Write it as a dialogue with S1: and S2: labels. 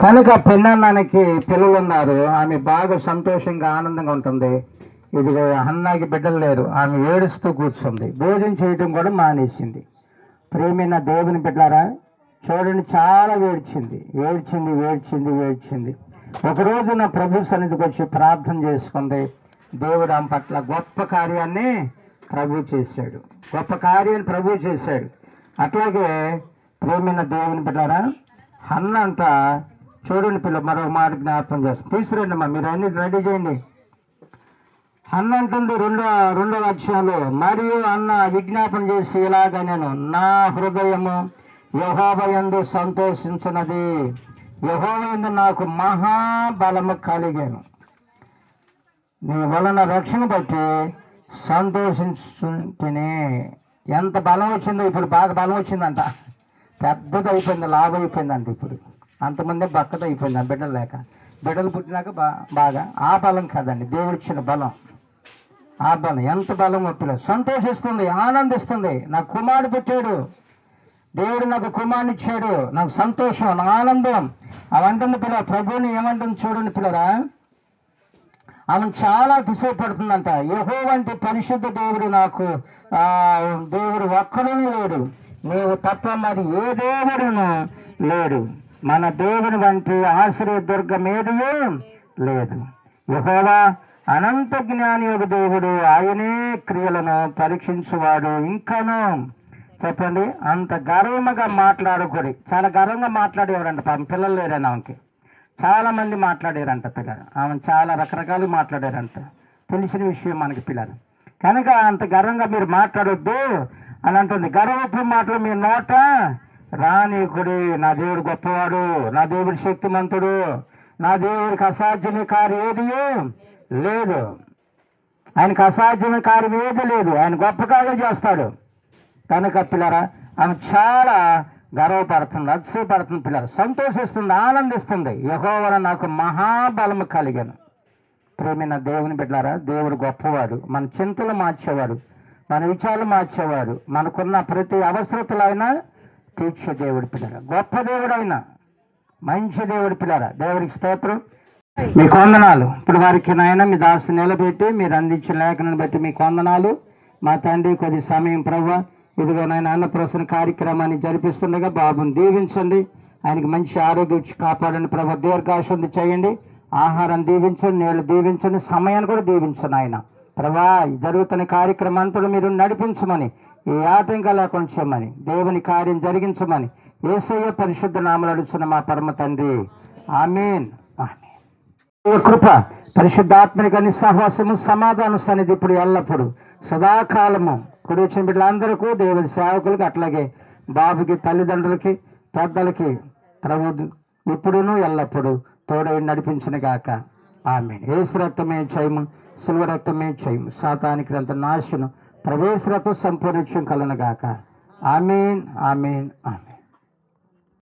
S1: కనుక పెన్నన్నానికి పిల్లలు ఉన్నారు ఆమె బాగా సంతోషంగా ఆనందంగా ఉంటుంది. ఇదిగో అన్నాకి బిడ్డలు లేరు. ఆమె ఏడుస్తూ కూర్చుంది. భోజనం చేయటం కూడా మానేసింది. ప్రేమైన దేవుని బిడ్డారా చూడండి చాలా వేడ్చింది వేడ్చింది వేడ్చింది వేడ్చింది ఒకరోజు నా ప్రభు సన్నిధికి వచ్చి ప్రార్థన చేసుకుంది. దేవుడు ఆమె పట్ల గొప్ప కార్యాన్ని ప్రభు చేశాడు. గొప్ప కార్యాన్ని ప్రభు చేశాడు. అట్లాగే ప్రేమైన దేవుని బిడ్డారా అన్న అంతా చూడండి పిల్ల మరొక మాట జ్ఞాపకం చేస్తాం తీసుకురండి అమ్మా మీరు అన్ని రెడీ చేయండి. అన్న అంటుంది రెండో రెండో అధ్యాయంలో మరియు అన్న విజ్ఞాపన చేసి ఇలాగ నేను నా హృదయము యహోబయందు సంతోషించినది. యహోబయందు నాకు మహాబలము కలిగాను. నీ వలన రక్షణ బట్టి సంతోషించుంటేనే. ఎంత బలం వచ్చిందో ఇప్పుడు బాగా బలం వచ్చిందంట. పెద్దది అయిపోయింది లాభం అయిపోయిందంట ఇప్పుడు. అంతమంది బక్కత అయిపోయింది ఆ బిడ్డలు లేక. బిడ్డలు పుట్టినాక బా బాగా ఆ బలం కాదండి. దేవుడిచ్చిన బలం. ఆ బలం. ఎంత బలం ఒప్పిలేదు సంతోషిస్తుంది ఆనందిస్తుంది. నాకు కుమారుడు పుట్టాడు. దేవుడు నాకు కుమారుని ఇచ్చాడు. నాకు సంతోషం నా ఆనందం. అవంటుంది పిల్ల ప్రభువుని ఏమంటుంది చూడండి పిల్లరా. ఆమె చాలా దిశపడుతుందంట. యహో వంటి పరిశుద్ధ దేవుడు నాకు దేవుడు ఒక్కడూ లేడు. నీవు తప్ప మరి ఏ దేవుడును లేడు. మన దేవుని వంటి ఆశ్రయ దుర్గం లేదు. యహోవా అనంత జ్ఞాని యొక్క దేవుడు ఆయనే క్రియలను పరీక్షించువాడు ఇంకాను. చెప్పండి అంత గర్వముగా మాట్లాడకూడదు. చాలా గర్వంగా మాట్లాడేవారంట పాపం పిల్లలు లేరని ఆమెకి. చాలామంది మాట్లాడారంట పిల్లలు. ఆమె చాలా రకరకాలు మాట్లాడారంట. తెలిసిన విషయం మనకి పిల్లలు. కనుక అంత గర్వంగా మీరు మాట్లాడొద్దు అని అంటుంది. గర్వపు మాటలు మీ నోట రానీకుడి నా దేవుడు గొప్పవాడు నా దేవుడు శక్తిమంతుడు నా దేవుడికి అసాధ్యమే కార్యం ఏది? లేదు. ఆయనకు అసాధ్యమైన కార్యం ఏది లేదు. ఆయన గొప్ప కార్యం చేస్తాడు. కనుక పిల్లరా ఆమె చాలా గర్వపడుతుంది అతిశయపడుతుంది పిల్లలు సంతోషిస్తుంది ఆనందిస్తుంది. యహోవర నాకు మహాబలము కలిగాను. ప్రేమైన దేవుని బిడ్డారా దేవుడు గొప్పవాడు. మన చింతలు మార్చేవాడు. మన విచారాలు మార్చేవాడు. మనకున్న ప్రతి అవసరతలైనా తీర్చే దేవుడి పిల్లరా గొప్ప దేవుడైనా మంచి దేవుడి పిల్లరా దేవుడికి స్తోత్రం. మీకు వందనాలు. ఇప్పుడు వారికి నాయన మీ దాసు నిలబెట్టి మీరు అందించిన లేఖనాన్ని బట్టి మీకు వందనాలు. మా తండ్రి కొద్ది సమయం ప్రభు ఇదిగో నాయన అన్నప్రసన్న కార్యక్రమాన్ని జరిపిస్తుండగా బాబుని దీవించండి. ఆయనకి మంచి ఆరోగ్యం ఇచ్చి కాపాడండి ప్రభు దీర్ఘాశుద్ధి చేయండి. ఆహారం దీవించండి నీళ్ళు దీవించండి సమయాన్ని కూడా దీవించండి ఆయన ప్రభా జరుగుతున్న కార్యక్రమంతో మీరు నడిపించమని ఈ ఆటంకా లేకుండా చేయమని దేవుని కార్యం జరిగించమని ఏసయ్య పరిశుద్ధ నామలు అడుచున్న మా పరమ తండ్రి. ఆమెన్. కృప పరిశుద్ధాత్మనిక నిస్సహవాసము సమాధాన సన్నిధి ఇప్పుడు ఎల్లప్పుడు సదాకాలము. కుడి వచ్చిన బిడ్డలందరికీ దేవుని సేవకులకి అట్లాగే బాబుకి తల్లిదండ్రులకి పెద్దలకి ప్రభు ఇప్పుడును ఎల్లప్పుడు తోడై నడిపించిన గాక. ఆమె ఏసు రక్తమే చేయము సులువ రక్తమే చేయము. సాతానికి అంత నాశనం ప్రవేశ రక్తం సంపూర్ణ కలనగాక ఆమెన్ ఆమెన్ ఆమెన్.